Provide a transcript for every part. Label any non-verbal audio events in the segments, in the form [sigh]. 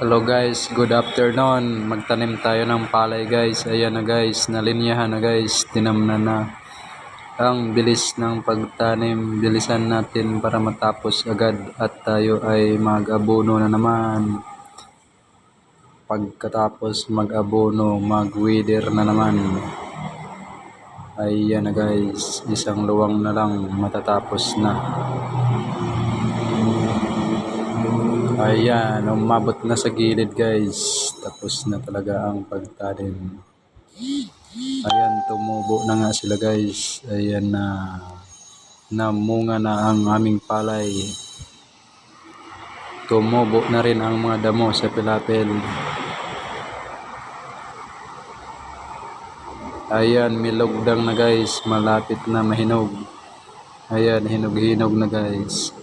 Hello guys, good afternoon. Magtanim tayo ng palay guys. Ayan na guys, nalinyahan na guys. Tinamnan na. Ang bilis ng pagtanim. Bilisan natin para matapos agad at tayo ay mag-abono na naman. Pagkatapos mag-abono, mag-weeder na naman. Ayan na guys, isang luwang na lang matatapos na. Ayan, umabot na sa gilid guys. Tapos na talaga ang pagtanim. Ayan, tumubo na nga sila guys. Ayan na. Namunga na ang aming palay. Tumubo na rin ang mga damo sa pilapil. Ayan, milogdang na guys. Malapit na mahinog. Ayan, hinog-hinog na guys.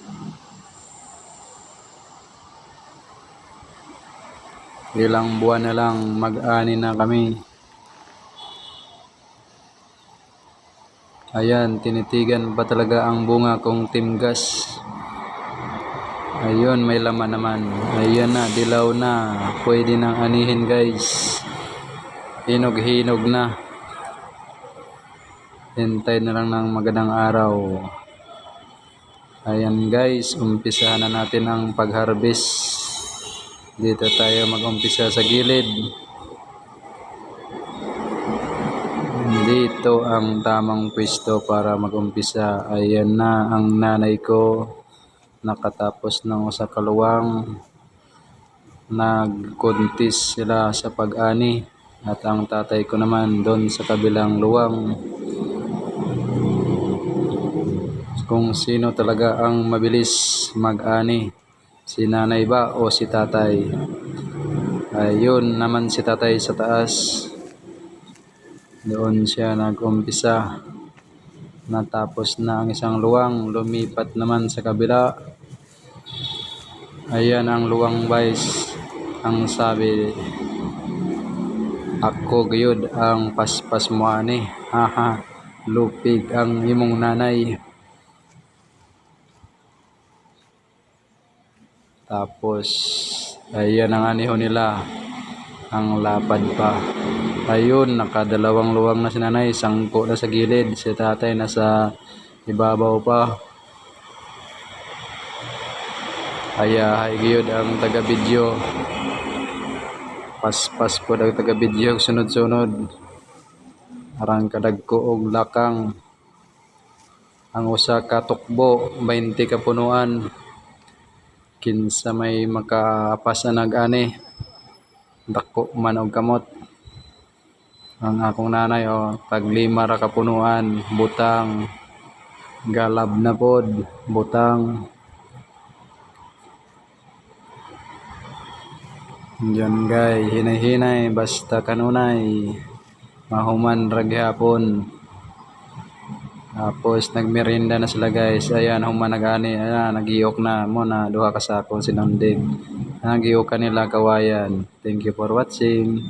Ilang buwan na lang, mag-ani na kami. Ayan, tinitigan pa talaga ang bunga kong timgas. Ayun, may laman naman. Ayan na, dilaw na. Pwede nang anihin guys. Hinog-hinog na. Hintay na lang ng magandang araw. Ayan guys, umpisahan na natin ang pag-harvest. Dito tayo mag-umpisa sa gilid. Dito ang tamang pwesto para mag-umpisa. Ayan na ang nanay ko. Nakatapos ng usa kaluwang. Nag-contest sila sa pag-ani. At ang tatay ko naman doon sa kabilang luwang. Kung sino talaga ang mabilis mag-ani. Si nanay ba o si tatay? Ayun naman si tatay sa taas. Doon siya nag-umpisa. Natapos na ang isang luwang. Lumipat naman sa kabila. Ayan ang luwang guys. Ang sabi, ako gayud ang paspas mo ani. [laughs] Haha, lupig ang imong nanay. Tapos, ayan ang aniho nila. Ang lapad pa. Ayun, nakadalawang luwang na si nanay. Sangko na sa gilid. Si tatay nasa ibabaw pa. Kaya, hay gayud ang taga-video. Paspas po ang taga-video. Sunod-sunod. Arang kadagko og lakang. Ang usa ka tukbo, 20 ka punuan kinsa may makapasa nag-ani? Dako man og kamot. Ang akong nanay o tag lima ra ka punuan butang galab na pod butang. Diyan gay hinay-hinay basta kanunay mahuman ra gyapon tapos nagmerienda na sila guys. Ayan, human nagani. Ayan, nagiyok na mo na duha ka sakong sinundig. Nagiyok kanila kawayan. Thank you for watching.